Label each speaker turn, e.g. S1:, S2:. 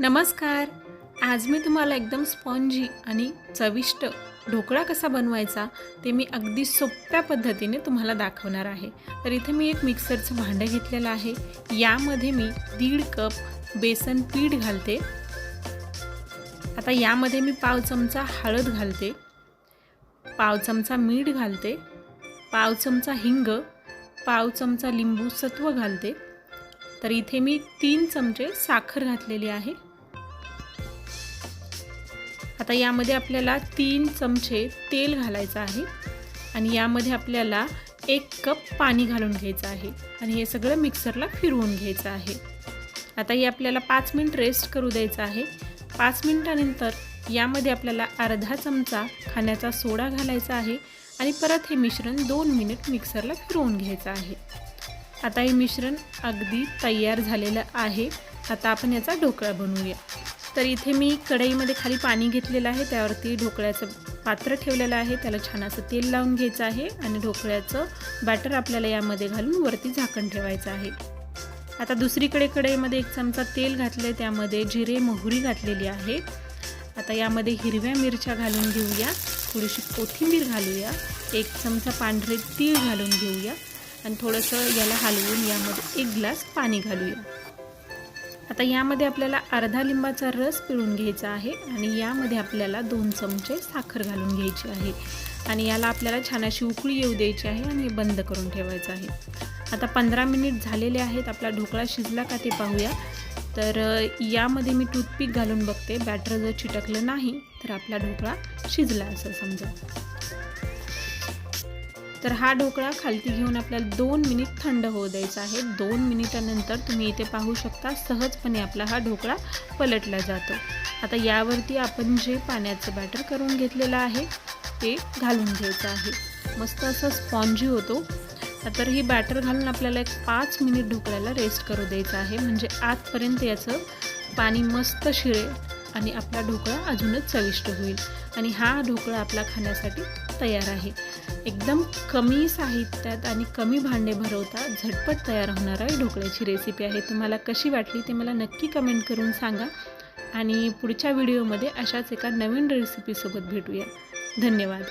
S1: नमस्कार. आज मी तुम्हाला एकदम स्पॉन्जी आणि चविष्ट ढोकळा कसा बनवायचा ते मी अगदी सोप्या पद्धतीने तुम्हाला दाखवणार आहे. तर इथे मी एक मिक्सरचं भांडं घेतलेलं आहे. यामध्ये मी दीड कप बेसन पीठ घालते. आता यामध्ये मी पाव चमचा हळद घालते. पाव चमचा मीठ घालते. पाव चमचा हिंग. पाव चमचा लिंबू सत्व घालते. तर इथे मी तीन चमचे साखर घातलेली आहे. आता यामध्ये आपल्याला तीन चमचे तेल घालायचं आहे आणि यामध्ये आपल्याला एक कप पाणी घालून घ्यायचं आहे आणि हे सगळं मिक्सरला फिरवून घ्यायचं आहे. आता हे आपल्याला पाच मिनिट रेस्ट करू द्यायचं आहे. पाच मिनिटानंतर यामध्ये आपल्याला अर्धा चमचा खाण्याचा सोडा घालायचा आहे आणि परत हे मिश्रण दोन मिनिट मिक्सरला फिरवून घ्यायचं आहे. आता हे मिश्रण अगदी तयार झालेलं आहे. आता आपण याचा ढोकळा बनवूया. तर इथे मी कढईमध्ये खाली पाणी घेतलेलं आहे. त्यावरती ढोकळ्याचं पात्र ठेवलेलं आहे. त्याला छान असं तेल लावून घ्यायचं आहे आणि ढोकळ्याचं बॅटर आपल्याला यामध्ये घालून वरती झाकण ठेवायचं आहे. आता दुसरीकडे कढईमध्ये एक चमचा तेल घातलं त्यामध्ये जिरे मोहरी घातलेली आहे. आता यामध्ये हिरव्या मिरच्या घालून घेऊया. थोडीशी कोथिंबीर घालूया. एक चमचा पांढरे तीळ घालून घेऊया. आणि थोडंसं याला हलवून यामध्ये एक ग्लास पाणी घालूया. आता यामध्ये आपल्याला अर्धा लिंबाचा रस पिळून घ्यायचा आहे आणि यामध्ये आपल्याला दोन चमचे साखर घालून घ्यायची आहे. आणि याला आपल्याला छान अशी उकळी येऊ द्यायची आहे आणि बंद करून ठेवायचं आहे. आता पंधरा मिनिट झालेले आहेत आपला ढोकळा शिजला का ते पाहूया. तर यामध्ये मी टूथपिक घालून बघते. बॅटर जर चिटकलं नाही तर आपला ढोकळा शिजला असं समजा. तर हा ढोकळा खालती घेऊन आपल्याला दोन मिनिट थंड होऊ द्यायचा आहे. दोन मिनिटानंतर तुम्ही इथे पाहू शकता सहजपणे आपला हा ढोकळा पलटला जातो. आता यावरती आपण जे पाण्याचं बॅटर करून घेतलेलं आहे ते घालून घ्यायचं आहे. मस्त असा स्पॉन्जी होतो. तर ही बॅटर घालून आपल्याला एक पाच मिनिट ढोकळ्याला रेस्ट करू द्यायचं आहे. म्हणजे आतपर्यंत याचं पाणी मस्त शिळेल आणि आपला ढोकळा अजूनच चविष्ट होईल. आणि हा ढोकळा आपला खाण्यासाठी तयार आहे. एकदम कमी साहित्यात आणि कमी भांडे भरवता झटपट तयार होणारा ढोकळ्याची रेसिपी आहे. तुम्हाला कशी वाटली ते मला नक्की कमेंट करून सांगा. आणि पुढच्या व्हिडिओमध्ये अशाच एका नवीन रेसिपीसोबत भेटूया. धन्यवाद.